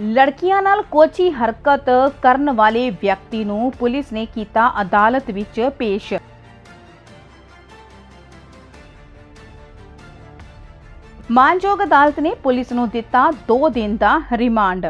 ਲੜਕੀਆਂ ਨਾਲ ਕੋਚੀ ਹਰਕਤ ਕਰਨ ਵਾਲੇ ਵਿਅਕਤੀ ਨੂੰ ਪੁਲਿਸ ਨੇ ਕੀਤਾ ਅਦਾਲਤ ਵਿੱਚ ਪੇਸ਼। ਮਾਨਯੋਗ ਅਦਾਲਤ ਨੇ ਪੁਲਿਸ ਨੂੰ ਦਿੱਤਾ 2 ਦਿਨ ਦਾ ਰਿਮਾਂਡ।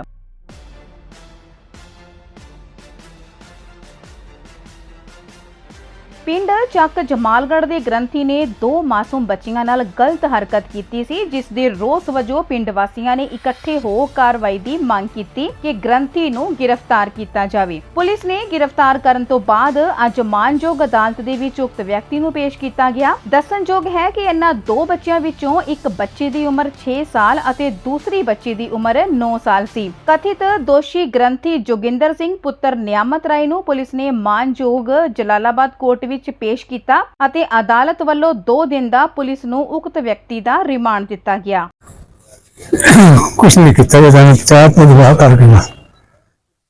ਪਿੰਡ ਚੱਕ ਜਮਾਲਗੜ੍ਹ ਦੇ ਗ੍ਰੰਥੀ ਨੇ ਦੋ ਮਾਸੂਮ ਬੱਚੀਆਂ ਨਾਲ ਗਲਤ ਹਰਕਤ ਕੀਤੀ ਸੀ, ਜਿਸ ਦੇ ਰੋਸ ਵਜੋਂ ਪਿੰਡ ਵਾਸੀਆਂ ਨੇ ਇਕੱਠੇ ਹੋ ਕਾਰਵਾਈ ਦੀ ਮੰਗ ਕੀਤੀ ਕਿ ਗ੍ਰੰਥੀ ਨੂੰ ਗ੍ਰਿਫਤਾਰ ਕੀਤਾ ਜਾਵੇ। ਪੁਲਿਸ ਨੇ ਗ੍ਰਿਫਤਾਰ ਕਰਨ ਤੋਂ ਬਾਅਦ ਅੱਜ ਮਾਨਯੋਗ ਅਦਾਲਤ ਦੇ ਵਿੱਚ ਉਕਤ ਵਿਅਕਤੀ ਨੂੰ ਪੇਸ਼ ਕੀਤਾ ਗਿਆ। ਦੱਸਣਯੋਗ ਹੈ ਕਿ ਇਹਨਾਂ ਦੋ ਬੱਚਿਆਂ ਵਿੱਚੋਂ ਇੱਕ ਬੱਚੇ ਦੀ ਉਮਰ 6 ਸਾਲ ਅਤੇ ਦੂਸਰੀ ਬੱਚੀ ਦੀ ਉਮਰ 9 ਸਾਲ ਸੀ। ਕਥਿਤ ਦੋਸ਼ੀ ਗ੍ਰੰਥੀ ਜੋਗਿੰਦਰ ਸਿੰਘ ਪੁੱਤਰ ਨਿਆਮਤ ਰਾਏ ਨੂੰ ਪੁਲਿਸ ਨੇ ਮਾਨਯੋਗ ਜਲਾਲਾਬਾਦ ਕੋਰਟ ਵਿੱਚ ਪੇਸ਼ ਕੀਤਾ ਅਤੇ ਅਦਾਲਤ ਵੱਲੋਂ 2 ਦਿਨ ਦਾ ਪੁਲਿਸ ਨੂੰ ਉਕਤ ਵਿਅਕਤੀ ਦਾ ਰਿਮਾਂਡ ਦਿੱਤਾ ਗਿਆ। ਕੁਛ ਨਹੀਂ ਕੀਤਾ ਜੇ ਤਾਂ ਚਾਹ ਤੋਂ ਦਵਾ ਕਰ ਗਿਆ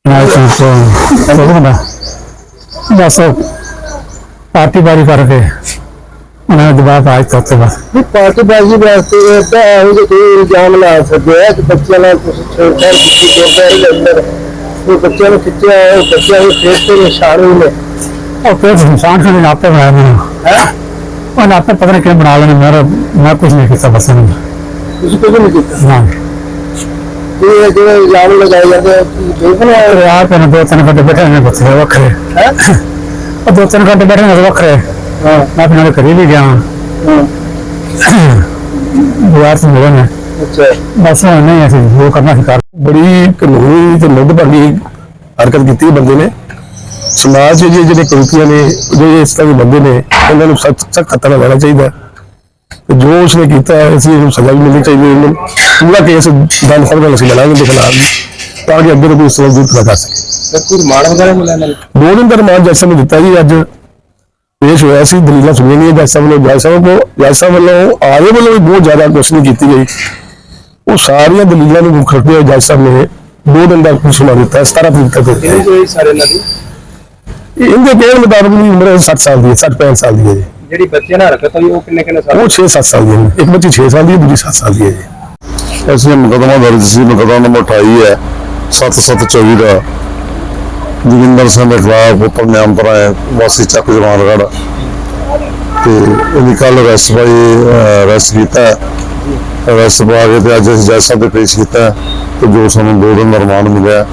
ਨਾ ਤਾਂ ਤੋਂ ਨਾ ਬਸ ਪਾਰਟੀ ਬਾਰੀ ਕਰਕੇ ਉਹਨਾਂ ਨੇ ਦਵਾ ਪਾਇਆ ਤਾਂ ਤੇ ਬਸ। ਵੀ ਪਾਰਟੀਬਾਜ਼ੀ ਵਾਸਤੇ ਤਾਂ ਇਹੋ ਜਿਹੇ ਕੋਈ ਇਲਜ਼ਾਮ ਲਾ ਸਕਦੇ ਆ ਕਿ ਬੱਚਿਆਂ ਨਾਲ ਕੁਝ ਛੇੜਛਾੜ ਕੀਤੀ ਗੁਰਦੁਆਰੇ ਦੇ ਅੰਦਰ ਉਹ ਬੱਚਿਆਂ ਨੂੰ ਖਿੱਚਿਆ ਉਹ ਬੱਚਿਆਂ ਦੇ ਫੇਸ ਤੇ ਨਿਸ਼ਾਨ ਹੋਏ ਨੇ। ਉਹ ਫਿਰ ਇਨਸਾਨ ਖਾਨੇ ਆਪੇ ਬਣਾਇਆ ਮੈਨੂੰ ਹੈ? ਉਹ ਆਪੇ ਪਤਾ ਨਹੀਂ ਕਿਵੇਂ ਬਣਾ ਲੈਣੇ ਮੇਰਾ ਮੈਂ ਕੁਛ ਨਹੀਂ ਕੀਤਾ ਬਸ ਇਹਨਾਂ ਤੁਸੀਂ ਕੁਝ ਨਹੀਂ ਕੀਤਾ? ਨਾ। ਇਹ ਜਿਹੜੇ ਇਲਜ਼ਾਮ ਲਗਾਏ ਜਾਂਦੇ ਆ ਕਿ ਦੇਖ ਨਾ ਅਰੇ ਯਾਰ ਪਹਿਲਾਂ ਦੋ ਤਿੰਨ ਘੰਟੇ ਬੈਠੇ ਨੇ ਬੱਚੇ ਵੱਖਰੇ। ਹੈ? ਉਹ ਦੋ ਤਿੰਨ ਘੰਟੇ ਬੈਠੇ ਨੇ ਵੱਖਰੇ। ਹਾਂ। ਮੈਂ ਫਿਰ ਨਾਲੇ ਕਰੀ ਵੀ ਗਿਆ। ਹਾਂ। ਦੁਆਰ ਤੋਂ ਮਿਲੇ ਨੇ ਅੱਛਾ। ਬਸ ਹੁਣ ਨਹੀਂ ਅਸੀਂ ਜੋ ਕਰਨਾ ਸੀ ਸਮਾਜ ਜੇ ਜਿਹੜੇ ਕੁਰੀਤੀਆਂ ਨੇ ਜਿਹੜੇ ਇਸ ਤਰ੍ਹਾਂ ਦੇ ਬੰਦੇ ਨੇ ਇਹਨਾਂ ਨੂੰ ਸਖਤ ਸਖਤ ਖਤਰਾ ਲੈਣਾ ਚਾਹੀਦਾ। ਹੈ। ਤੇ ਜੋ ਉਸਨੇ ਕੀਤਾ ਹੈ ਅਸੀਂ ਇਹਨੂੰ ਸਜ਼ਾ ਵੀ ਮਿਲਣੀ ਚਾਹੀਦੀ ਹੈ। ਇਹਨੂੰ ਪੂਰਾ ਕੇਸ ਦੰਦ ਫੜ ਕੇ ਅਸੀਂ ਲੜਾਂਗੇ ਦੇ ਖਿਲਾਫ ਤਾਂ ਕਿ ਅੱਗੇ ਤੋਂ ਕੋਈ ਇਸ ਦੀ ਜ਼ਰੂਰਤ ਨਾ ਕਰ ਸਕੇ। ਸਰ ਕੋਈ ਰਿਮਾਂਡ ਵਗੈਰਾ ਮਿਲਿਆ ਨਾਲ ਦੋ ਦਿਨ ਦਾ ਰਿਮਾਂਡ ਜੱਜ ਸਾਹਿਬ ਨੇ ਦਿੱਤਾ ਜੀ ਅੱਜ ਪੇਸ਼ ਹੋਇਆ ਸੀ ਦਲੀਲਾਂ ਸੁਣੀਆਂ ਗਈਆਂ ਜੱਜ ਸਾਹਿਬ ਵੱਲੋਂ ਜੱਜ ਸਾਹਿਬ ਕੋ ਜੱਜ ਸਾਹਿਬ ਵੱਲੋਂ ਆਗੇ ਵੱਲੋਂ ਵੀ ਬਹੁਤ ਜ਼ਿਆਦਾ ਕੁਐਸਚਨ ਕੀਤੀ ਗਈ। ਉਹ ਸਾਰੀਆਂ ਦਲੀਲਾਂ ਨੂੰ ਹੋਏ ਜੱਜ ਸਾਹਿਬ ਨੇ ਦੋ ਦਿਨ ਦਾ ਸੁਣਾ ਦਿੱਤਾ 17 ਤਰੀਕ ਤੱਕ ਇਹ ਕੋਈ ਸਾਰੇ ਨਾਲ ਦੀ? ਇਹਦੇ ਕਹਿਣ ਮੁਤਾਬਕ ਦੀ ਉਮਰ 60 ਸਾਲ ਦੀ ਹੈ 60 65 ਸਾਲ ਦੀ ਹੈ ਜੀ। ਜਿਹੜੀ ਬੱਚਿਆਂ ਨਾਲ ਹਰਕਤ ਹੋਈ ਉਹ ਕਿੰਨੇ ਕਿੰਨੇ ਸਾਲ ਉਹ 6-7 ਸਾਲ ਦੀ ਹੈ ਇੱਕ ਬੱਚੀ 6 ਸਾਲ ਦੀ ਹੈ ਦੂਜੀ 7 ਸਾਲ ਦੀ ਹੈ ਜੀ। ਅਸੀਂ ਮੁਕਦਮਾ ਦਰਜ ਸੀ ਮੁਕਦਮਾ ਨੰਬਰ 28 ਹੈ 7724 ਦਾ। ਜੋਗਿੰਦਰ ਸਿੰਘ ਦੇ ਖਿਲਾਫ ਪੁੱਤਰ ਨਿਯੰਤਰ ਹੈ ਵਾਸੀ ਚੱਕ ਜਵਾਨਗੜ ਤੇ ਇਹਦੀ ਕੱਲ ਅਰੈਸਟ ਪਾਈ ਅਰੈਸਟ ਕੀਤਾ ਅਰੈਸਟ ਪਾ ਕੇ ਤੇ ਅੱਜ ਅਸੀਂ ਜੱਜ ਸਾਹਿਬ ਦੇ ਪੇਸ਼ ਕੀਤਾ ਤੇ ਜੋ ਸਾਨੂੰ ਦੋ ਦਿਨ ਦਾ ਰਿਮਾਂਡ ਮਿਲਿਆ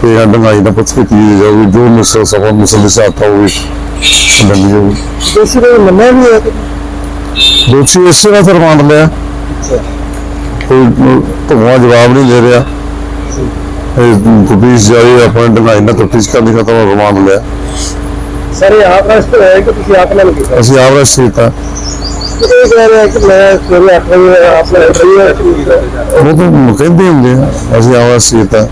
ਇਹ ਡੰਗਾਈ ਦਾ ਪੁੱਛ ਕੀਤੀ ਜਾਊਗੀ ਜੋ ਮਿਸਲ ਸਫਾ ਮਿਸਲ ਸਾਥ ਹੋਊਗੀ ਦੰਦੀ ਜਾਊਗੀ ਦੋਸ਼ੀ ਨੇ ਮੰਨਿਆ ਵੀ ਹੈ ਕਿ ਦੋਸ਼ੀ ਇਸੇ ਵਾਸਤੇ ਰਿਮਾਂਡ ਲਿਆ ਕੋਈ ਭਗਵਾ ਜਵਾਬ ਨਹੀਂ ਦੇ ਰਿਹਾ ਇਹ ਪੁਲਿਸ ਜਾਰੀ ਆਪਣੇ ਢੰਗਾਈ ਨਾਲ ਤਫਤੀਸ਼ ਕਰਨੀ ਖਤਮ ਹੋ ਰਿਮਾਂਡ ਲਿਆ ਸਰ ਇਹ ਆਪ ਰਸਤ ਹੈ ਕਿ ਤੁਸੀਂ ਆਪ ਨਾਲ ਕੀਤਾ ਅਸੀਂ ਆਪ ਰਸ ਕੀਤਾ ਇਹ ਕਹਿ ਰਿਹਾ ਕਿ ਮੈਂ ਸਵੇਰੇ 8 ਵਜੇ ਆਪਣਾ ਇੰਟਰਵਿਊ ਉਹ ਤਾਂ ਕਹਿੰਦੇ ਹੁੰਦੇ ਆ ਅਸੀਂ ਆਪ ਰਸ ਕੀਤਾ